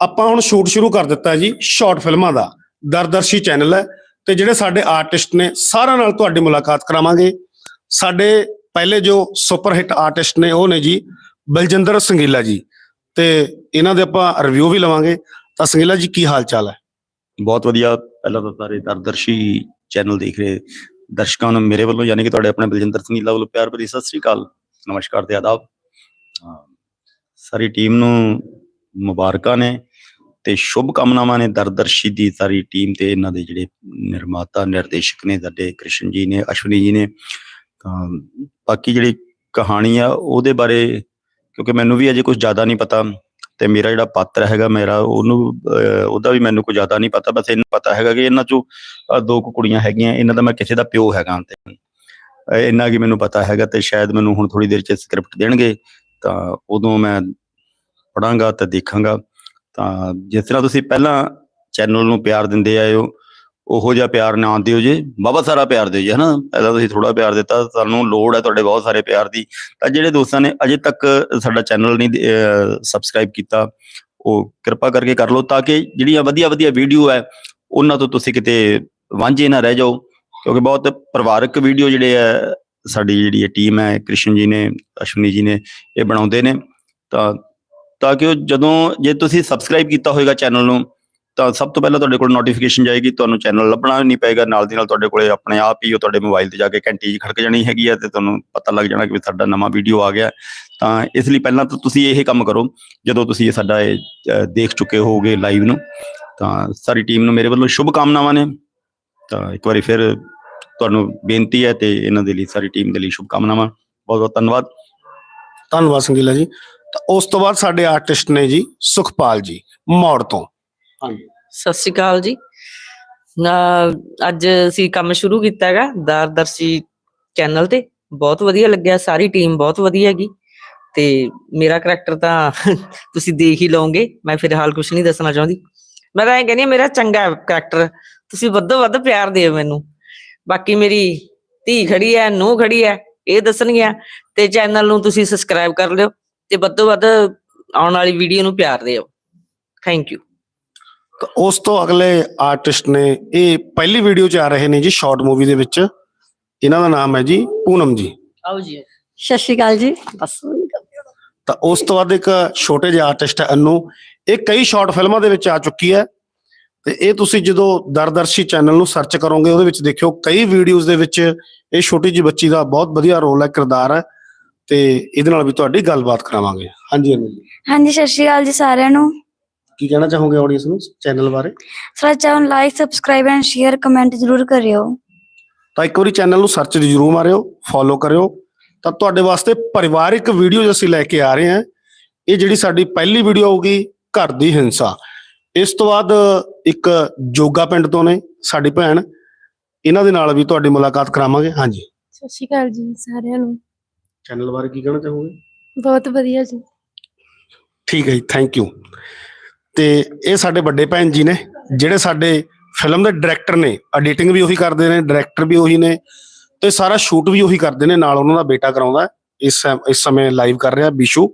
ਆਪਾਂ ਹੁਣ ਸ਼ੂਟ ਸ਼ੁਰੂ ਕਰ ਦਿੱਤਾ ਜੀ ਸ਼ਾਰਟ ਫਿਲਮਾਂ ਦਾ। ਦਰਦਰਸ਼ੀ ਚੈਨਲ ਹੈ ਤੇ ਜਿਹੜੇ ਸਾਡੇ ਆਰਟਿਸਟ ਨੇ, ਸਾਰਿਆਂ ਨਾਲ ਤੁਹਾਡੀ ਮੁਲਾਕਾਤ ਕਰਾਵਾਂਗੇ। ਸਾਡੇ ਪਹਿਲੇ ਜੋ ਸੁਪਰ ਹਿੱਟ ਆਰਟਿਸਟ ਨੇ, ਉਹ ਨੇ ਜੀ ਬਲਜਿੰਦਰ ਸੰਗੀਲਾ ਜੀ। ਤੇ ਇਹਨਾਂ ਦੇ ਆਪਾਂ ਰਿਵਿਊ ਵੀ ਲਵਾਂਗੇ। ਤਾਂ ਸੰਗੀਲਾ ਜੀ, ਕੀ ਹਾਲ ਚਾਲ ਹੈ? ਬਹੁਤ ਵਧੀਆ। ਪਹਿਲਾਂ ਤਾਂ ਸਾਰੇ ਦਰਦਰਸ਼ੀ ਚੈਨਲ ਦੇਖ ਰਹੇ ਦਰਸ਼ਕਾਂ ਨੂੰ ਮੇਰੇ ਵੱਲੋਂ, ਯਾਨੀ ਕਿ ਤੁਹਾਡੇ ਆਪਣੇ ਬਲਜਿੰਦਰ ਸੰਗੀਲਾ ਵੱਲੋਂ ਪਿਆਰ ਭਰੀ ਸਤਿ ਸ੍ਰੀ ਅਕਾਲ, ਨਮਸਕਾਰ ਤੇ ਆਦਾਬ। ਸਾਰੀ ਟੀਮ ਨੂੰ ਮੁਬਾਰਕਾਂ ਨੇ। ਤੇ ਸ਼ੁਭ ਕਾਮਨਾਵਾਂ ਨੇ ਦਰਦਰਸ਼ੀ ਦੀ ਸਾਰੀ ਟੀਮ ਤੇ ਇਹਨਾਂ ਦੇ ਜਿਹੜੇ ਨਿਰਮਾਤਾ ਨਿਰਦੇਸ਼ਕ ਨੇ ਸਾਡੇ ਕ੍ਰਿਸ਼ਨ ਜੀ ਨੇ ਅਸ਼ਵਨੀ ਜੀ ਨੇ। ਤਾਂ ਬਾਕੀ ਜਿਹੜੀ ਕਹਾਣੀ ਆ ਉਹਦੇ ਬਾਰੇ ਕਿਉਂਕਿ ਮੈਨੂੰ ਵੀ ਅਜੇ ਕੁਝ ਜ਼ਿਆਦਾ ਨਹੀਂ ਪਤਾ ਤੇ ਮੇਰਾ ਜਿਹੜਾ ਪਾਤਰ ਹੈਗਾ ਮੇਰਾ ਉਹਨੂੰ ਉਹਦਾ ਵੀ ਮੈਨੂੰ ਕੁਝ ਜ਼ਿਆਦਾ ਨਹੀਂ ਪਤਾ। ਬਸ ਇਹਨੂੰ ਪਤਾ ਹੈਗਾ ਕਿ ਇਹਨਾਂ ਚੋਂ ਦੋ ਕੁ ਕੁੜੀਆਂ ਹੈਗੀਆਂ ਇਹਨਾਂ ਦਾ ਮੈਂ ਕਿਸੇ ਦਾ ਪਿਓ ਹੈਗਾ ਤੇ। ਅਹ, ਇੰਨਾ ਕੀ ਮੈਨੂੰ ਪਤਾ ਹੈਗਾ ਤੇ ਸ਼ਾਇਦ ਮੈਨੂੰ ਹੁਣ ਥੋੜੀ ਦੇਰ ਚ ਸਕ੍ਰਿਪਟ ਦੇਣਗੇ ਤਾਂ ਉਦੋਂ ਮੈਂ ਪੜਾਂਗਾ ਤੇ ਦੇਖਾਂਗਾ। ਤਾਂ ਜਿਸ ਤਰ੍ਹਾਂ ਤੁਸੀਂ ਪਹਿਲਾਂ ਚੈਨਲ ਨੂੰ ਪਿਆਰ ਦਿੰਦੇ ਆਏ ਹੋ, ਉਹੋ ਜਿਹਾ ਪਿਆਰ ਨਾ ਦਿਓ ਜੇ, ਬਹੁਤ ਸਾਰਾ ਪਿਆਰ ਦਿਓ ਜੀ, ਹਨਾ? ਪਹਿਲਾਂ ਤੁਸੀਂ ਥੋੜਾ ਪਿਆਰ ਦਿੱਤਾ, ਸਾਨੂੰ ਲੋੜ ਹੈ ਤੁਹਾਡੇ ਬਹੁਤ ਸਾਰੇ ਪਿਆਰ ਦੀ। ਤਾਂ ਜਿਹੜੇ ਦੋਸਤਾਂ ਨੇ ਅਜੇ ਤੱਕ ਸਾਡਾ ਚੈਨਲ ਨਹੀਂ ਸਬਸਕ੍ਰਾਈਬ ਕੀਤਾ, ਉਹ ਕਿਰਪਾ ਕਰਕੇ ਕਰ ਲਓ ਤਾਂ ਕਿ ਜਿਹੜੀਆਂ ਵਧੀਆ ਵਧੀਆ ਵੀਡੀਓ ਹੈ, ਉਹਨਾਂ ਤੋਂ ਤੁਸੀਂ ਕਿਤੇ ਵਾਂਝੇ ਨਾ ਰਹਿ ਜਾਓ, ਕਿਉਂਕਿ ਬਹੁਤ ਪਰਿਵਾਰਕ ਵੀਡੀਓ ਜਿਹੜੇ ਹੈ, ਸਾਡੀ ਜਿਹੜੀ ਇਹ ਟੀਮ ਹੈ, ਕ੍ਰਿਸ਼ਨ ਜੀ ਨੇ, ਅਸ਼ਵਨੀ ਜੀ ਨੇ, ਇਹ ਬਣਾਉਂਦੇ ਨੇ। ਤਾਂ ਤਾਂ ਕਿ ਉਹ ਜਦੋਂ ਜੇ ਤੁਸੀਂ ਸਬਸਕ੍ਰਾਈਬ ਕੀਤਾ ਹੋਏਗਾ ਚੈਨਲ ਨੂੰ, ਤਾਂ ਸਭ ਤੋਂ ਪਹਿਲਾਂ ਤੁਹਾਡੇ ਕੋਲ ਨੋਟੀਫਿਕੇਸ਼ਨ ਜਾਏਗੀ, ਤੁਹਾਨੂੰ ਚੈਨਲ ਲੱਭਣਾ ਨਹੀਂ ਪਏਗਾ, ਨਾਲ ਦੀ ਨਾਲ ਤੁਹਾਡੇ ਕੋਲੇ ਆਪਣੇ ਆਪ ਹੀ ਉਹ ਤੁਹਾਡੇ ਮੋਬਾਈਲ ਤੇ ਜਾ ਕੇ ਘੰਟੀ ਜਿਹੀ ਖੜਕ ਜਾਣੀ ਹੈਗੀ ਹੈ ਤੇ ਤੁਹਾਨੂੰ ਪਤਾ ਲੱਗ ਜਾਣਾ ਕਿ ਵੀ ਸਾਡਾ ਨਵਾਂ ਵੀਡੀਓ ਆ ਗਿਆ। ਤਾਂ ਇਸ ਲਈ ਪਹਿਲਾਂ ਤਾਂ ਤੁਸੀਂ ਇਹ ਕੰਮ ਕਰੋ, ਜਦੋਂ ਤੁਸੀਂ ਇਹ ਸਾਡਾ ਇਹ ਦੇਖ ਚੁੱਕੇ ਹੋਵੋਗੇ ਲਾਈਵ ਨੂੰ, ਤਾਂ ਸਾਰੀ ਟੀਮ ਨੂੰ ਮੇਰੇ ਵੱਲੋਂ ਸ਼ੁਭ ਕਾਮਨਾਵਾਂ ਨੇ। ਤਾਂ ਇੱਕ ਵਾਰੀ ਫਿਰ ਤੁਹਾਨੂੰ ਬੇਨਤੀ ਹੈ ਤੇ ਇਹਨਾਂ ਦੇ ਲਈ, ਸਾਰੀ ਟੀਮ ਦੇ ਲਈ ਸ਼ੁਭ ਕਾਮਨਾਵਾਂ ਬਹੁਤ ਬਹੁਤ ਧੰਨਵਾਦ। ਧੰਨਵਾਦ ਸੰਗੀਲਾ ਜੀ। ਤਾਂ ਉਸ ਤੋਂ ਬਾਅਦ ਸਾਡੇ ਆਰਟਿਸਟ ਨੇ ਜੀ ਸੁਖਪਾਲ ਜੀ ਮੌੜ ਤੋਂ। ਹਾਂਜੀ। ਸਤਿ ਸ਼੍ਰੀ ਅਕਾਲ ਜੀ। ਨਾ ਅੱਜ ਅਸੀਂ ਕੰਮ ਸ਼ੁਰੂ ਕੀਤਾ ਹੈਗਾ ਦਰਦਰਸ਼ੀ ਚੈਨਲ ਤੇ। ਬਹੁਤ ਵਧੀਆ ਲੱਗਿਆ ਸਾਰੀ ਟੀਮ ਬਹੁਤ ਵਧੀਆ ਹੈਗੀ। ਤੇ ਮੇਰਾ ਕਰੈਕਟਰ ਤਾਂ ਤੁਸੀਂ ਦੇਖ ਹੀ ਲਓਗੇ ਮੈਂ ਫਿਲਹਾਲ ਕੁਝ ਨਹੀਂ ਦੱਸਣਾ ਚਾਹੁੰਦੀ। ਮੈਂ ਤਾਂ ਇਹ ਕਹਿੰਦੀ ਹਾਂ, ਮੇਰਾ ਚੰਗਾ ਕਰੈਕਟਰ ਤੁਸੀਂ ਵੱਧੋ ਵੱਧ ਪਿਆਰ ਦਿਓ ਮੈਨੂੰ। ਬਾਕੀ ਮੇਰੀ ਧੀ ਖੜੀ ਹੈ ਨੂੰਹ ਖੜੀ ਹੈ ਇਹ ਦੱਸਣਗੀਆਂ। ਤੇ ਚੈਨਲ ਨੂੰ ਤੁਸੀਂ ਸਬਸਕ੍ਰਾਈਬ ਕਰ ਲਿਓ। ਤੇ ਵੱਧੋ ਵੱਧ ਆਉਣ ਵਾਲੀ ਵੀਡੀਓ ਨੂੰ ਪਿਆਰ ਦਿਓ। ਥੈਂਕ ਯੂ ਤਾਂ ਉਸ ਤੋਂ ਅਗਲੇ ਆਰਟਿਸਟ ਨੇ ਇਹ ਪਹਿਲੀ ਵੀਡੀਓ 'ਚ ਆ ਰਹੇ ਨੇ ਜੀ ਸ਼ਾਰਟ ਮੂਵੀ ਦੇ ਵਿੱਚ। ਇਹਨਾਂ ਦਾ ਨਾਮ ਹੈ ਜੀ ਪੂਨਮ ਜੀ। ਆਓ ਜੀ। ਸਤਿ ਸ਼੍ਰੀ ਅਕਾਲ ਜੀ। ਬਸ। ਤਾਂ ਉਸ ਤੋਂ ਬਾਅਦ ਇੱਕ ਛੋਟੇ ਜਿਹੇ ਆਰਟਿਸਟ ਹੈ ਅਨੂ। ਇਹ ਕਈ ਸ਼ਾਰਟ ਫਿਲਮਾਂ ਦੇ ਵਿੱਚ ਆ ਚੁੱਕੀ ਹੈ। ਤੇ ਇਹ ਤੁਸੀਂ ਜਦੋਂ ਦਰਦਰਸ਼ੀ ਚੈਨਲ ਨੂੰ ਸਰਚ ਕਰੋਗੇ ਉਹਦੇ ਵਿੱਚ ਦੇਖਿਓ ਕਈ ਵੀਡੀਓਜ਼ ਦੇ ਵਿੱਚ ਇਹ ਛੋਟੀ ਜਿਹੀ ਬੱਚੀ ਦਾ ਬਹੁਤ ਵਧੀਆ ਰੋਲ ਹੈ ਕਿਰਦਾਰ ਹੈ। ਤੇ ਇਹਦੇ ਨਾਲ ਵੀ ਤੁਹਾਡੀ ਗੱਲਬਾਤ ਕਰਾਵਾਂਗੇ। ਹਾਂਜੀ ਜੀ ਹਾਂਜੀ ਸਤਿ ਸ਼੍ਰੀ ਅਕਾਲ ਜੀ ਸਾਰਿਆਂ ਨੂੰ। ਕੀ ਕਹਿਣਾ ਚਾਹੋਗੇ ਆਡੀਅנס ਨੂੰ ਚੈਨਲ ਬਾਰੇ? ਸਾਡਾ channel like subscribe and share comment ਜ਼ਰੂਰ ਕਰਿਓ। ਤਾਂ ਇੱਕ ਵਾਰੀ ਚੈਨਲ ਨੂੰ ਸਰਚ ਜ਼ਰੂਰ ਮਾਰਿਓ ਫੋਲੋ ਕਰਿਓ। ਤਾਂ ਤੁਹਾਡੇ ਵਾਸਤੇ ਪਰਿਵਾਰਿਕ ਵੀਡੀਓ ਅਸੀਂ ਲੈ ਕੇ ਆ ਰਹੇ ਹਾਂ ਇਹ ਜਿਹੜੀ ਸਾਡੀ ਪਹਿਲੀ ਵੀਡੀਓ ਹੋਊਗੀ ਘਰ ਦੀ ਹਿੰਸਾ। ਇਸ ਤੋਂ ਬਾਅਦ ਇੱਕ ਜੋਗਾ ਪਿੰਡ ਤੋਂ ਨੇ ਸਾਡੀ ਭੈਣ। ਇਹਨਾਂ ਦੇ ਨਾਲ ਵੀ ਤੁਹਾਡੀ ਮੁਲਾਕਾਤ ਕਰਾਵਾਂਗੇ। ਹਾਂਜੀ। ਸਤਿ ਸ਼੍ਰੀ ਅਕਾਲ ਜੀ ਸਾਰਿਆਂ ਨੂੰ। ਚੈਨਲ ਬਾਰੇ ਕੀ ਕਹਿਣਾ ਚਾਹੋਗੇ? ਬਹੁਤ ਵਧੀਆ ਜੀ। ਠੀਕ ਹੈ ਜੀ ਥੈਂਕ ਯੂ ਤੇ ਇਹ ਸਾਡੇ ਵੱਡੇ ਭੈਣ ਜੀ ਨੇ ਜਿਹੜੇ ਸਾਡੇ ਫਿਲਮ ਦੇ ਡਾਇਰੈਕਟਰ ਨੇ ਐਡੀਟਿੰਗ ਵੀ ਉਹੀ ਕਰਦੇ ਨੇ ਡਾਇਰੈਕਟਰ ਵੀ ਉਹੀ ਨੇ ਤੇ ਸਾਰਾ ਸ਼ੂਟ ਵੀ ਉਹੀ ਕਰਦੇ ਨੇ ਨਾਲ ਉਹਨਾਂ ਦਾ ਬੇਟਾ ਕਰਾਉਂਦਾ। ਇਸ ਇਸ ਸਮੇਂ ਲਾਈਵ ਕਰ ਰਿਹਾ ਬਿਸ਼ੂ।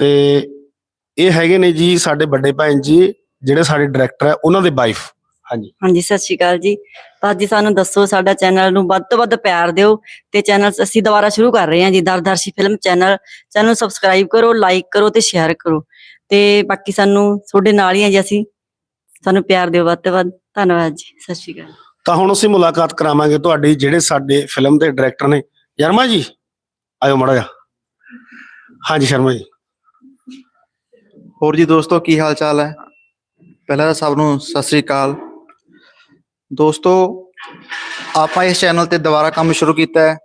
ਤੇ ਇਹ ਹੈਗੇ ਨੇ ਜੀ ਸਾਡੇ ਵੱਡੇ ਭੈਣ ਜੀ ਜਿਹੜੇ ਸਾਡੇ ਡਾਇਰੈਕਟਰ ਹੈ ਉਹਨਾਂ ਦੇ ਵਾਈਫ ਹਾਂਜੀ। ਹਾਂਜੀ ਸਤਿ ਸ਼੍ਰੀ ਅਕਾਲ ਜੀ। ਤਾਂ ਜੀ ਸਾਨੂੰ ਦੱਸੋ ਸਾਡਾ ਚੈਨਲ ਨੂੰ ਵੱਧ ਤੋਂ ਵੱਧ ਪਿਆਰ ਦਿਓ ਤੇ ਚੈਨਲ ਅਸੀਂ ਦੁਬਾਰਾ ਸ਼ੁਰੂ ਕਰ ਰਹੇ ਹਾਂ ਜੀ ਦਰਦਰਸ਼ੀ ਫਿਲਮ ਚੈਨਲ। ਚੈਨਲ ਨੂੰ ਸਬਸਕ੍ਰਾਈਬ ਕਰੋ ਲਾਈਕ ਕਰੋ ਤੇ ਸ਼ੇਅਰ ਕਰੋ। ਤੇ ਬਾਕੀ ਸਾਨੂੰ ਤੁਹਾਡੇ ਨਾਲ ਹੀ ਆ ਜੀ ਅਸੀਂ। ਸਾਨੂੰ ਪਿਆਰ ਦਿਓ ਵੱਧ ਤੋਂ ਵੱਧ। ਧੰਨਵਾਦ ਜੀ ਸਤਿ ਸ਼੍ਰੀ ਅਕਾਲ। ਤਾਂ ਹੁਣ ਅਸੀਂ ਮੁਲਾਕਾਤ ਕਰਾਵਾਂਗੇ ਤੁਹਾਡੀ ਜਿਹੜੇ ਸਾਡੇ ਫਿਲਮ ਦੇ ਡਾਇਰੈਕਟਰ ਨੇ। ਸ਼ਰਮਾ ਜੀ ਆਇਓ ਮੜਾ ਜਾ ਹਾਂਜੀ ਸ਼ਰਮਾ ਜੀ। ਹੋਰ ਜੀ ਦੋਸਤੋ ਕੀ ਹਾਲ ਚਾਲ ਹੈ? ਪਹਿਲਾਂ ਤਾਂ ਸਭ ਨੂੰ ਸਤਿ ਸ੍ਰੀ ਅਕਾਲ। ਦੋਸਤੋ, ਆਪਾਂ ਇਸ ਚੈਨਲ ਤੇ ਦੁਬਾਰਾ ਕੰਮ ਸ਼ੁਰੂ ਕੀਤਾ ਹੈ,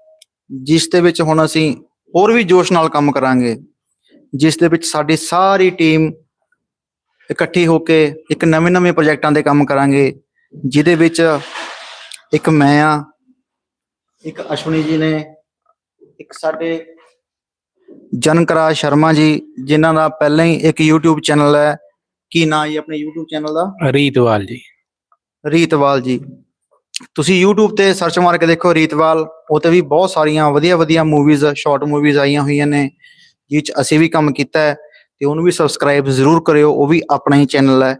ਜਿਸ ਦੇ ਵਿੱਚ ਹੁਣ ਅਸੀਂ ਹੋਰ ਵੀ ਜੋਸ਼ ਨਾਲ ਕੰਮ ਕਰਾਂਗੇ, ਜਿਸ ਦੇ ਵਿੱਚ ਸਾਡੀ ਸਾਰੀ ਟੀਮ ਇਕੱਠੀ ਹੋ ਕੇ ਇੱਕ ਨਵੇਂ-ਨਵੇਂ ਪ੍ਰੋਜੈਕਟਾਂ ਦੇ ਕੰਮ ਕਰਾਂਗੇ, ਜਿਹਦੇ ਵਿੱਚ ਇੱਕ ਮੈਂ ਆ ਇੱਕ ਅਸ਼ਵਨੀ ਜੀ ਨੇ, ਇੱਕ ਸਾਡੇ ਜਨਕਰਾ ਸ਼ਰਮਾ ਜੀ, ਜਿਨ੍ਹਾਂ ਦਾ ਪਹਿਲਾਂ ਹੀ ਇੱਕ YouTube ਚੈਨਲ ਹੈ, ਕੀ ਨਾਂ ਜੀ ਆਪਣੇ YouTube ਚੈਨਲ ਦਾ? ਰੀਤਵਾਲ ਜੀ। ਰੀਤਵਾਲ ਜੀ। ਤੁਸੀਂ YouTube ਤੇ ਸਰਚ ਮਾਰ ਕੇ ਦੇਖੋ ਰੀਤਵਾਲ, ਉਹ ਤੇ ਵੀ ਬਹੁਤ ਸਾਰੀਆਂ ਵਧੀਆ ਵਧੀਆ ਮੂਵੀਜ਼ ਸ਼ਾਰਟ ਮੂਵੀਜ਼ ਆਈਆਂ ਹੋਈਆਂ ਨੇ, ਜਿਹ 'ਚ ਅਸੀਂ ਵੀ ਕੰਮ ਕੀਤਾ ਹੈ, ਤੇ ਉਹਨੂੰ ਵੀ ਸਬਸਕ੍ਰਾਈਬ ਜ਼ਰੂਰ ਕਰਿਓ, ਉਹ ਵੀ ਆਪਣਾ ਹੀ ਚੈਨਲ ਹੈ।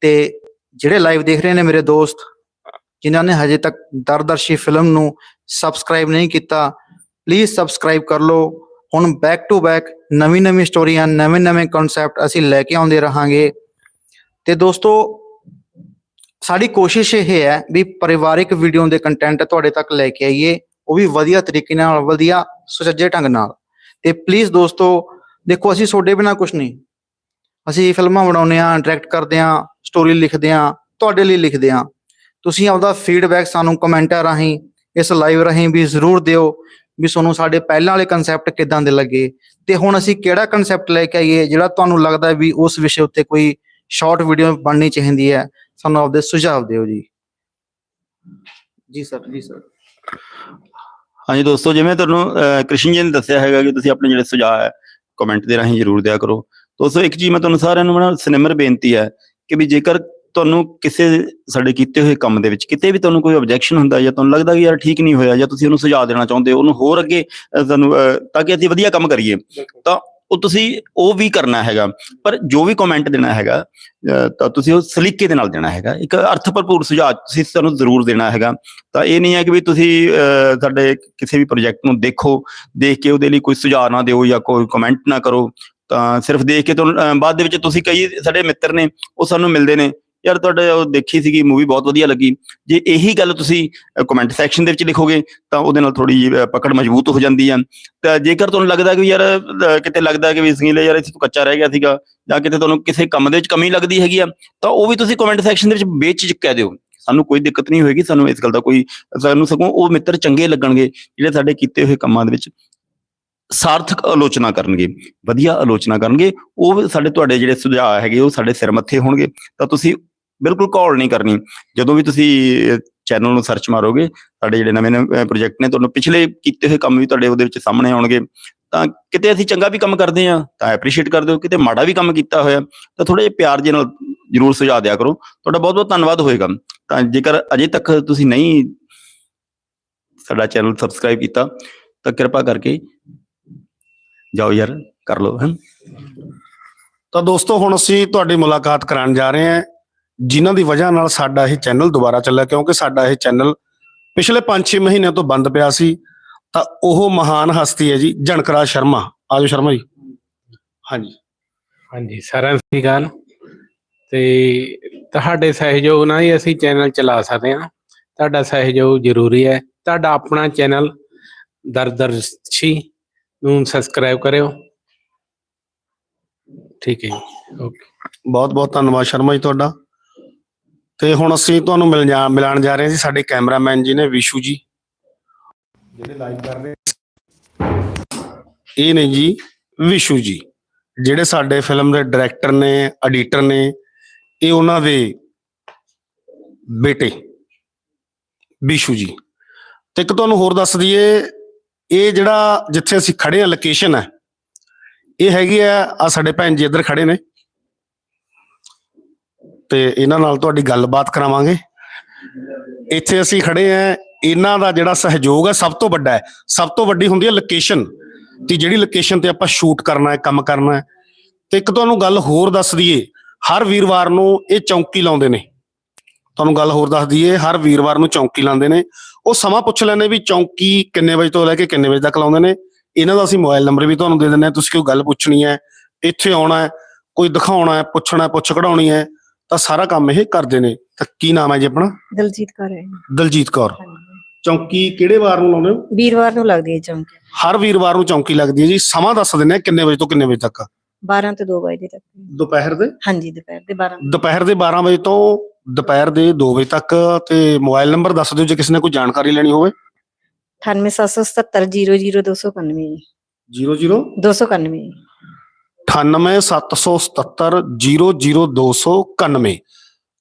ਤੇ ਜਿਹੜੇ ਲਾਈਵ ਦੇਖ ਰਹੇ ਨੇ ਮੇਰੇ ਦੋਸਤ, ਜਿਨ੍ਹਾਂ ਨੇ ਹਜੇ ਤੱਕ ਦਰਦਰਸ਼ੀ ਫਿਲਮ ਨੂੰ ਸਬਸਕ੍ਰਾਈਬ ਨਹੀਂ ਕੀਤਾ ਪਲੀਜ਼ ਸਬਸਕ੍ਰਾਈਬ ਕਰ ਲਓ। ਹੁਣ ਬੈਕ ਟੂ ਬੈਕ ਨਵੀਂ ਨਵੀਂ ਸਟੋਰੀਆਂ ਨਵੇਂ ਨਵੇਂ ਕਨਸੈਪਟ ਅਸੀਂ ਲੈ ਕੇ ਆਉਂਦੇ ਰਹਾਂਗੇ। ਤੇ ਦੋਸਤੋ ਸਾਡੀ ਕੋਸ਼ਿਸ਼ ਇਹ ਹੈ ਵੀ ਪਰਿਵਾਰਿਕ ਵੀਡੀਓ ਦੇ ਕੰਟੈਂਟ ਤੁਹਾਡੇ ਤੱਕ ਲੈ ਕੇ ਆਈਏ, ਉਹ ਵੀ ਵਧੀਆ ਤਰੀਕੇ ਨਾਲ, ਵਧੀਆ ਸੁਚੱਜੇ ਢੰਗ ਨਾਲ। ਤੇ ਪਲੀਜ਼ ਦੋਸਤੋ, ਦੇਖੋ ਅਸੀਂ ਤੁਹਾਡੇ ਬਿਨਾ ਕੁਝ ਨਹੀਂ। ਅਸੀਂ ਫਿਲਮਾਂ ਬਣਾਉਂਦੇ ਆ ਡਾਇਰੈਕਟ ਕਰਦੇ ਆ ਸਟੋਰੀ ਲਿਖਦੇ ਆ ਤੁਹਾਡੇ ਲਈ ਲਿਖਦੇ ਆ ਤੁਸੀਂ ਆਪਦਾ ਫੀਡਬੈਕ ਸਾਨੂੰ ਕਮੈਂਟਾਂ ਰਾਹੀਂ, ਇਸ ਲਾਈਵ ਰਾਹੀਂ ਵੀ ਜ਼ਰੂਰ ਦਿਓ ਵੀ ਤੁਹਾਨੂੰ ਸਾਡੇ ਪਹਿਲਾਂ ਵਾਲੇ ਕਨਸੈਪਟ ਕਿਦਾਂ ਦੇ ਲੱਗੇ। ਤੇ ਹੁਣ ਅਸੀਂ ਕਿਹੜਾ ਕਨਸੈਪਟ ਲੈ ਕੇ ਆਈਏ ਜਿਹੜਾ ਤੁਹਾਨੂੰ ਲੱਗਦਾ ਵੀ ਉਸ ਵਿਸ਼ੇ ਉੱਤੇ ਕੋਈ ਸ਼ਾਰਟ ਵੀਡੀਓ ਬਣਨੀ ਚਾਹੀਦੀ ਹੈ। ਸਾਨੂੰ ਆਪਦੇ ਸੁਝਾਅ ਦਿਓ ਜੀ। ਜੀ ਸਰ ਜੀ ਸਰ। ਹਾਂਜੀ ਦੋਸਤੋ ਜਿਵੇਂ ਤੁਹਾਨੂੰ ਕ੍ਰਿਸ਼ਨ ਜੀ ਨੇ ਦੱਸਿਆ ਹੈਗਾ ਕਿ ਤੁਸੀਂ ਆਪਣੇ ਜਿਹੜੇ ਸੁਝਾਅ ਹੈ ਕਮੈਂਟ ਦੇ ਰਾਹੀਂ ਜ਼ਰੂਰ ਦਿਆ ਕਰੋ। ਦੋਸਤੋ ਇੱਕ ਚੀਜ਼ ਮੈਂ ਤੁਹਾਨੂੰ ਸਾਰਿਆਂ ਨੂੰ ਬਣਾ ਸਿਨੇਮਰ ਬੇਨਤੀ ਹੈ ਕਿ ਵੀ ਜੇਕਰ ਤੁਹਾਨੂੰ ਕਿਸੇ ਸਾਡੇ ਕੀਤੇ ਹੋਏ ਕੰਮ ਦੇ ਵਿੱਚ ਕਿਤੇ ਵੀ ਤੁਹਾਨੂੰ ਕੋਈ ਆਬਜੈਕਸ਼ਨ ਹੁੰਦਾ ਜਾਂ ਤੁਹਾਨੂੰ ਲੱਗਦਾ ਕਿ ਯਾਰ ਠੀਕ ਨਹੀਂ ਹੋਇਆ ਜਾਂ ਤੁਸੀਂ ਉਹਨੂੰ ਸੁਝਾਅ ਦੇਣਾ ਚਾਹੁੰਦੇ ਹੋ ਉਹਨੂੰ ਹੋਰ ਅੱਗੇ ਤੁਹਾਨੂੰ ਅਹ, ਤਾਂ ਕਿ ਅਸੀਂ ਵਧੀਆ ਕੰਮ ਕਰੀਏ ਤਾਂ ਉਹ ਤੁਸੀਂ ਉਹ ਵੀ ਕਰਨਾ ਹੈਗਾ, ਪਰ ਜੋ ਵੀ ਕਮੈਂਟ ਦੇਣਾ ਹੈਗਾ ਤਾਂ ਤੁਸੀਂ ਉਹ ਸਲੀਕੇ ਦੇ ਨਾਲ ਦੇਣਾ ਹੈਗਾ। ਇੱਕ ਅਰਥ ਭਰਪੂਰ ਸੁਝਾਅ ਤੁਸੀਂ ਸਾਨੂੰ ਜ਼ਰੂਰ ਦੇਣਾ ਹੈਗਾ। ਤਾਂ ਇਹ ਨਹੀਂ ਹੈ ਕਿ ਵੀ ਤੁਸੀਂ ਸਾਡੇ ਕਿਸੇ ਵੀ ਪ੍ਰੋਜੈਕਟ ਨੂੰ ਦੇਖੋ, ਦੇਖ ਕੇ ਉਹਦੇ ਲਈ ਕੋਈ ਸੁਝਾਅ ਨਾ ਦਿਓ ਜਾਂ ਕੋਈ ਕਮੈਂਟ ਨਾ ਕਰੋ। ਤਾਂ ਸਿਰਫ ਦੇਖ ਕੇ ਤੁਹਾਨੂੰ ਬਾਅਦ ਦੇ ਵਿੱਚ ਤੁਸੀਂ ਕਈ ਸਾਡੇ ਮਿੱਤਰ ਨੇ, ਉਹ ਸਾਨੂੰ ਮਿਲਦੇ ਨੇ। ਯਾਰ ਤੁਹਾਡੇ ਉਹ ਦੇਖੀ ਸੀਗੀ ਮੂਵੀ ਬਹੁਤ ਵਧੀਆ ਲੱਗੀ। ਜੇ ਇਹੀ ਗੱਲ ਤੁਸੀਂ ਕਮੈਂਟ ਸੈਕਸ਼ਨ ਦੇ ਵਿੱਚ ਲਿਖੋਗੇ, ਤਾਂ ਉਹਦੇ ਨਾਲ ਥੋੜੀ ਜਿਹੀ ਪਕੜ ਮਜ਼ਬੂਤ ਹੋ ਜਾਂਦੀ ਆ। ਤਾਂ ਜੇਕਰ ਤੁਹਾਨੂੰ ਲੱਗਦਾ ਕਿ ਯਾਰ ਕਿਤੇ ਲੱਗਦਾ ਕਿ ਵੀ ਸੰਗੀਲੇ ਯਾਰ ਇੱਥੇ ਤੂੰ ਕੱਚਾ ਰਹਿ ਗਿਆ ਸੀਗਾ, ਜਾਂ ਕਿਤੇ ਤੁਹਾਨੂੰ ਕਿਸੇ ਕੰਮ ਦੇ ਵਿੱਚ ਕਮੀ ਲੱਗਦੀ ਹੈਗੀ ਆ, ਤਾਂ ਉਹ ਵੀ ਤੁਸੀਂ ਕਮੈਂਟ ਸੈਕਸ਼ਨ ਦੇ ਵਿੱਚ ਬੇਚਿਜਕ ਕਹਿ ਦਿਓ। ਸਾਨੂੰ ਕੋਈ ਦਿੱਕਤ ਨਹੀਂ ਹੋਏਗੀ, ਸਾਨੂੰ ਇਸ ਗੱਲ ਦਾ ਕੋਈ, ਸਾਨੂੰ ਸਗੋਂ ਉਹ ਮਿੱਤਰ ਚੰਗੇ ਲੱਗਣਗੇ, ਜਿਹੜੇ ਸਾਡੇ ਕੀਤੇ ਹੋਏ ਕੰਮਾਂ ਦੇ ਵਿੱਚ ਸਾਰਥਕ ਆਲੋਚਨਾ ਕਰਨਗੇ, ਵਧੀਆ ਆਲੋਚਨਾ ਕਰਨਗੇ, ਉਹ ਸਾਡੇ, ਤੁਹਾਡੇ ਜਿਹੜੇ ਸੁਝਾਅ ਹੈਗੇ, ਉਹ ਸਾਡੇ ਸਿਰ ਮੱਥੇ ਹੋਣਗੇ। ਤਾਂ ਤੁਸੀਂ ਬਿਲਕੁਲ ਕਾਲ ਨਹੀਂ ਕਰਨੀ। ਜਦੋਂ ਵੀ ਤੁਸੀਂ ਚੈਨਲ ਨੂੰ ਸਰਚ ਮਾਰੋਗੇ ਸਾਡੇ ਜਿਹੜੇ ਨਵੇਂ ਨਵੇਂ ਪ੍ਰੋਜੈਕਟ ਨੇ, ਤੁਹਾਨੂੰ ਪਿਛਲੇ ਕੀਤੇ ਹੋਏ ਕੰਮ ਵੀ ਤੁਹਾਡੇ ਉਹਦੇ ਵਿੱਚ ਸਾਹਮਣੇ ਆਉਣਗੇ। ਤਾਂ ਕਿਤੇ ਅਸੀਂ ਚੰਗਾ ਵੀ ਕੰਮ ਕਰਦੇ ਆ ਤਾਂ ਐਪਰੀਸ਼ੀਏਟ ਕਰ ਦਿਓ ਕਿਤੇ ਮਾੜਾ ਵੀ ਕੰਮ ਕੀਤਾ ਹੋਇਆ, ਤਾਂ ਥੋੜੇ ਜਿਹਾ ਪਿਆਰ ਜੇ ਨਾਲ ਜਰੂਰ ਸੁਝਾਅ ਦਿਆ ਕਰੋ। ਤੁਹਾਡਾ ਬਹੁਤ ਬਹੁਤ ਧੰਨਵਾਦ ਹੋਏਗਾ। ਤਾਂ ਜੇਕਰ ਅਜੇ ਤੱਕ ਤੁਸੀਂ ਨਹੀਂ ਸਾਡਾ ਚੈਨਲ ਸਬਸਕ੍ਰਾਈਬ ਕੀਤਾ, ਤਾਂ ਕਿਰਪਾ ਕਰਕੇ ਜਾਓ ਯਾਰ, ਕਰ ਲਓ ਹਨ ਤਾਂ ਦੋਸਤੋ, ਹੁਣ ਅਸੀਂ ਤੁਹਾਡੀ ਮੁਲਾਕਾਤ ਕਰਾਉਣ ਜਾ ਰਹੇ ਹਾਂ। ਜਿਨ੍ਹਾਂ ਦੀ ਵਜ੍ਹਾ ਨਾਲ ਸਾਡਾ ਇਹ ਚੈਨਲ ਦੁਬਾਰਾ ਚੱਲਿਆ ਕਿਉਂਕਿ ਸਾਡਾ ਇਹ ਚੈਨਲ ਪਿਛਲੇ 5-6 ਮਹੀਨਿਆਂ ਤੋਂ ਬੰਦ ਪਿਆ ਸੀ ਤਾਂ ਉਹ ਮਹਾਨ ਹਸਤੀ ਹੈ ਜੀ ਜਣਕਰਾ ਸ਼ਰਮਾ। ਆਜੋ ਸ਼ਰਮਾ ਜੀ। ਹਾਂਜੀ। ਹਾਂਜੀ ਸਾਰਿਆਂ ਸ਼੍ਰੀ ਅਕਾਲ। ਤੇ ਤੁਹਾਡੇ ਸਹਿਯੋਗ ਨਾਲ ਹੀ ਅਸੀਂ ਚੈਨਲ ਚਲਾ ਸਕਦੇ ਹਾਂ। ਤੁਹਾਡਾ ਸਹਿਯੋਗ ਜ਼ਰੂਰੀ ਹੈ। ਤੁਹਾਡਾ ਆਪਣਾ ਚੈਨਲ ਦਰਦਰਸ਼ੀ ਨੂੰ ਸਬਸਕ੍ਰਾਈਬ ਕਰਿਓ। ਠੀਕ ਹੈ ਜੀ। ਓਕੇ ਬਹੁਤ ਬਹੁਤ ਧੰਨਵਾਦ ਸ਼ਰਮਾ ਜੀ ਤੁਹਾਡਾ। ਤੇ ਹੁਣ ਅਸੀਂ ਤੁਹਾਨੂੰ ਮਿਲ ਜਾ ਮਿਲਾਉਣ ਜਾ ਰਹੇ ਹਾਂ ਜੀ, ਸਾਡੇ ਕੈਮਰਾਮੈਨ ਜੀ ਨੇ ਵਿਸ਼ੂ ਜੀ। ਜਿਹੜੇ ਲਾਈਵ ਕਰ ਰਹੇ ਇਹ ਨੇ ਜੀ ਵਿਸ਼ੂ ਜੀ, ਜਿਹੜੇ ਸਾਡੇ ਫਿਲਮ ਦੇ ਡਾਇਰੈਕਟਰ ਨੇ ਐਡੀਟਰ ਨੇ, ਇਹ ਉਹਨਾਂ ਦੇ ਬੇਟੇ, ਵਿਸ਼ੂ ਜੀ। ਤੇ ਇੱਕ ਤੁਹਾਨੂੰ ਹੋਰ ਦੱਸ ਦਈਏ, ਇਹ ਜਿਹੜਾ ਜਿੱਥੇ ਅਸੀਂ ਖੜੇ ਆ ਲੋਕੇਸ਼ਨ ਹੈ, ਇਹ ਹੈਗੀ ਆ ਆ ਸਾਡੇ ਭੈਣ ਜੀ ਇੱਧਰ ਖੜੇ ਨੇ। ਤੇ ਇਹਨਾਂ ਨਾਲ ਤੁਹਾਡੀ ਗੱਲਬਾਤ ਕਰਾਵਾਂਗੇ। ਇੱਥੇ ਅਸੀਂ ਖੜੇ ਆ ਇਹਨਾਂ ਦਾ ਜਿਹੜਾ ਸਹਿਯੋਗ ਹੈ, ਸਭ ਤੋਂ ਵੱਡਾ ਹੈ। ਸਭ ਤੋਂ ਵੱਡੀ ਹੁੰਦੀ ਹੈ ਲੋਕੇਸ਼ਨ ਤੇ ਜਿਹੜੀ ਲੋਕੇਸ਼ਨ ਤੇ ਆਪਾਂ ਸ਼ੂਟ ਕਰਨਾ ਹੈ, ਕੰਮ ਕਰਨਾ ਹੈ। ਤੇ ਇੱਕ ਤੁਹਾਨੂੰ ਗੱਲ ਹੋਰ ਦੱਸ ਦਈਏ। ਹਰ ਵੀਰਵਾਰ ਨੂੰ ਇਹ ਚੌਂਕੀ ਲਾਉਂਦੇ ਨੇ। ਤੁਹਾਨੂੰ ਗੱਲ ਹੋਰ ਦੱਸ ਦਈਏ, ਹਰ ਵੀਰਵਾਰ ਨੂੰ ਚੌਂਕੀ ਲਾਉਂਦੇ ਨੇ। ਉਹ ਸਮਾਂ ਪੁੱਛ ਲੈਂਦੇ ਵੀ ਚੌਂਕੀ ਕਿੰਨੇ ਵਜੇ ਤੋਂ ਲੈ ਕੇ ਕਿੰਨੇ ਵਜੇ ਤੱਕ ਲਾਉਂਦੇ ਨੇ। ਇਹਨਾਂ ਦਾ ਅਸੀਂ ਮੋਬਾਈਲ ਨੰਬਰ ਵੀ ਤੁਹਾਨੂੰ ਦੇ ਦਿੰਦੇ ਹਾਂ। ਤੁਸੀਂ ਕੋਈ ਗੱਲ ਪੁੱਛਣੀ ਹੈ, ਇੱਥੇ ਆਉਣਾ ਹੈ, ਕੋਈ ਦਿਖਾਉਣਾ ਹੈ, ਪੁੱਛਣਾ ਪੁੱਛ ਕਢਾਉਣੀ ਹੈ। ਤਾਂ ਸਾਰਾ ਕੰਮ ਇਹ ਕਰਦੇ ਨੇ। ਤਾਂ ਕੀ ਨਾਮ ਹੈ ਜੀ ਆਪਣਾ? ਦਲਜੀਤ ਕੌਰ ਹੈ। ਦਲਜੀਤ ਕੌਰ। ਚੌਂਕੀ ਕਿਹੜੇ ਵਾਰ ਨੂੰ ਲਾਉਂਦੇ ਹੋ? ਵੀਰਵਾਰ ਨੂੰ ਲੱਗਦੀ ਹੈ ਚੌਂਕੀ। ਹਰ ਵੀਰਵਾਰ ਨੂੰ ਚੌਂਕੀ ਲੱਗਦੀ ਹੈ ਜੀ। ਸਮਾਂ ਦੱਸ ਦਿੰਦੇ ਹਾਂ ਕਿੰਨੇ ਵਜੇ ਤੋਂ ਕਿੰਨੇ ਵਜੇ ਤੱਕ। 12 ਤੋਂ 2 ਵਜੇ ਤੱਕ। ਦੁਪਹਿਰ ਦੇ? ਹਾਂਜੀ ਦੁਪਹਿਰ ਦੇ 12 ਦੁਪਹਿਰ ਦੇ 12 ਵਜੇ ਤੋਂ ਦੁਪਹਿਰ ਦੇ 2 ਵਜੇ ਤੱਕ। ਤੇ ਮੋਬਾਈਲ ਨੰਬਰ ਦੱਸ ਦਿਓ ਜੇ ਕਿਸੇ ਨੇ ਕੋਈ ਜਾਣਕਾਰੀ ਲੈਣੀ ਹੋਵੇ। 98777 00 291 9877700291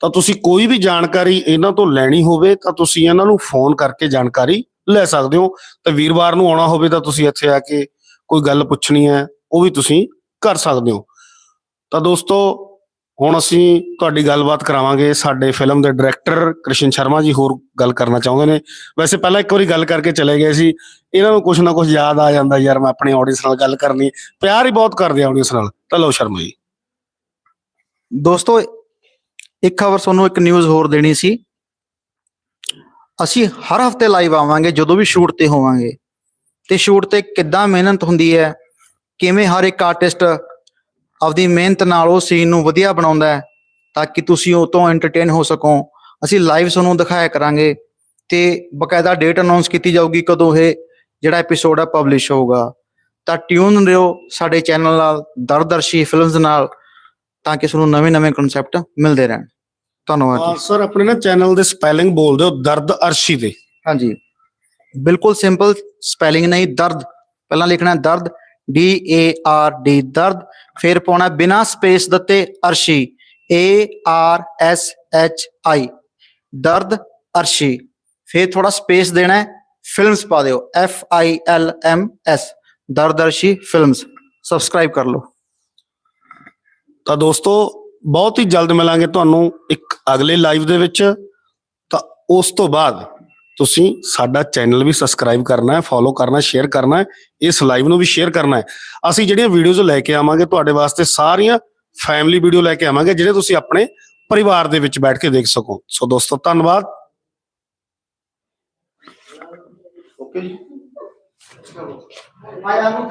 ਤਾਂ ਤੁਸੀਂ ਕੋਈ ਵੀ ਜਾਣਕਾਰੀ ਇਹਨਾਂ ਤੋਂ ਲੈਣੀ ਹੋਵੇ, ਤਾਂ ਤੁਸੀਂ ਇਹਨਾਂ ਨੂੰ ਫੋਨ ਕਰਕੇ ਜਾਣਕਾਰੀ ਲੈ ਸਕਦੇ ਹੋ। ਤੇ ਵੀਰਵਾਰ ਨੂੰ ਆਉਣਾ ਹੋਵੇ, ਤਾਂ ਤੁਸੀਂ ਇੱਥੇ ਆ ਕੇ ਕੋਈ ਗੱਲ ਪੁੱਛਣੀ ਹੈ, ਉਹ ਵੀ ਤੁਸੀਂ ਕਰ ਸਕਦੇ ਹੋ। ਤਾਂ ਦੋਸਤੋ ਹੁਣ ਅਸੀਂ ਤੁਹਾਡੀ ਗੱਲਬਾਤ ਕਰਾਵਾਂਗੇ। ਸਾਡੇ ਫਿਲਮ ਦੇ ਡਾਇਰੈਕਟਰ ਕ੍ਰਿਸ਼ਨ ਸ਼ਰਮਾ ਜੀ ਹੋਰ ਗੱਲ ਕਰਨਾ ਚਾਹੁੰਦੇ ਨੇ। ਵੈਸੇ ਪਹਿਲਾਂ ਇੱਕ ਵਾਰੀ ਗੱਲ ਕਰਕੇ ਚਲੇ ਗਏ ਸੀ। ਇਹਨਾਂ ਨੂੰ ਕੁਛ ਨਾ ਕੁਛ ਯਾਦ ਆ ਜਾਂਦਾ ਯਾਰ, ਮੈਂ ਆਪਣੇ ਆਡੀਅנס ਨਾਲ ਗੱਲ ਕਰਨੀ ਪਿਆਰ ਹੀ ਬਹੁਤ ਕਰਦੇ ਆਡੀਅנס ਨਾਲ। ਤਾਂ ਲਓ ਸ਼ਰਮਾ ਜੀ। ਦੋਸਤੋ, ਇੱਕ ਖਬਰ ਤੁਹਾਨੂੰ ਇੱਕ ਨਿਊਜ਼ ਹੋਰ ਦੇਣੀ ਸੀ। ਅਸੀਂ ਹਰ ਹਫ਼ਤੇ ਲਾਈਵ ਆਵਾਂਗੇ, ਜਦੋਂ ਵੀ ਸ਼ੂਟ ਤੇ ਹੋਵਾਂਗੇ। ਤੇ ਸ਼ੂਟ ਤੇ ਕਿੱਦਾਂ ਮਿਹਨਤ ਹੁੰਦੀ ਹੈ, ਕਿਵੇਂ ਹਰ ਇੱਕ ਆਰਟਿਸਟ ਆਪਦੀ ਮਿਹਨਤ ਨਾਲ ਉਹ ਸੀਨ ਨੂੰ ਵਧੀਆ ਬਣਾਉਂਦਾ ਹੈ ਤਾਂ ਕਿ ਤੁਸੀਂ ਉਹ ਤੋਂ ਐਂਟਰਟੇਨ ਹੋ ਸਕੋ। ਅਸੀਂ ਲਾਈਵ ਤੁਹਾਨੂੰ ਦਿਖਾਇਆ ਕਰਾਂਗੇ ਤੇ ਬਕਾਇਦਾ ਡੇਟ ਅਨਾਉਂਸ ਕੀਤੀ ਜਾਊਗੀ ਕਦੋਂ ਇਹ ਜਿਹੜਾ ਐਪੀਸੋਡ ਹੈ ਪਬਲਿਸ਼ ਹੋਊਗਾ। ਤਾਂ ਟਿਊਨ ਰਹੋ ਸਾਡੇ ਚੈਨਲ ਨਾਲ ਦਰਦਰਸ਼ੀ ਫਿਲਮਸ ਨਾਲ ਤਾਂ ਕਿ ਤੁਹਾਨੂੰ ਨਵੇਂ-ਨਵੇਂ ਕਨਸੈਪਟ ਮਿਲਦੇ ਰਹਿਣ। ਧੰਨਵਾਦ ਸਰ ਆਪਣੇ ਨਾ ਚੈਨਲ ਦੇ ਸਪੈਲਿੰਗ ਬੋਲ ਦਿਓ ਦਰਦ ਅਰਸ਼ੀ ਦੇ। ਹਾਂਜੀ। ਬਿਲਕੁਲ ਸਿੰਪਲ ਸਪੈਲਿੰਗ ਨਹੀਂ ਦਰਦ। ਪਹਿਲਾਂ ਲਿਖਣਾ ਦਰਦ ਡੀ ਏ ਆਰ ਡੀ ਦਰਦ। ਫਿਰ ਪਾਉਣਾ ਬਿਨਾ ਸਪੇਸ ਦਿੱਤੇ Arshi A R S H I Dard Arshi, ਫਿਰ ਥੋੜਾ ਸਪੇਸ ਦੇਣਾ ਹੈ, ਫਿਲਮਸ ਪਾ ਦਿਓ F I L M S Dard Arshi, films, subscribe ਕਰ ਲਓ। ਤਾਂ ਦੋਸਤੋ, ਬਹੁਤ ਹੀ ਜਲਦ ਮਿਲਾਂਗੇ ਤੁਹਾਨੂੰ ਇੱਕ ਅਗਲੇ ਲਾਈਵ ਦੇ ਵਿੱਚ, ਤਾਂ ਉਸ ਤੋਂ ਬਾਅਦ ਤੁਸੀਂ ਸਾਡਾ ਚੈਨਲ ਵੀ ਸਬਸਕ੍ਰਾਈਬ ਕਰਨਾ ਹੈ ਫੋਲੋ ਕਰਨਾ ਸ਼ੇਅਰ ਕਰਨਾ ਹੈ, ਇਸ ਲਾਈਵ ਨੂੰ ਵੀ ਸ਼ੇਅਰ ਕਰਨਾ ਹੈ। ਅਸੀਂ ਜਿਹੜੀਆਂ ਵੀਡੀਓਜ਼ ਲੈ ਕੇ ਆਵਾਂਗੇ, ਤੁਹਾਡੇ ਵਾਸਤੇ ਸਾਰੀਆਂ ਫੈਮਿਲੀ ਵੀਡੀਓ ਲੈ ਕੇ ਆਵਾਂਗੇ, ਜਿਹੜੇ ਤੁਸੀਂ ਆਪਣੇ ਪਰਿਵਾਰ ਦੇ ਵਿੱਚ ਬੈਠ ਕੇ ਦੇਖ ਸਕੋ। ਸੋ ਦੋਸਤੋ, ਧੰਨਵਾਦ। ਓਕੇ ਜੀ। ਆਇਆ ਨੂੰ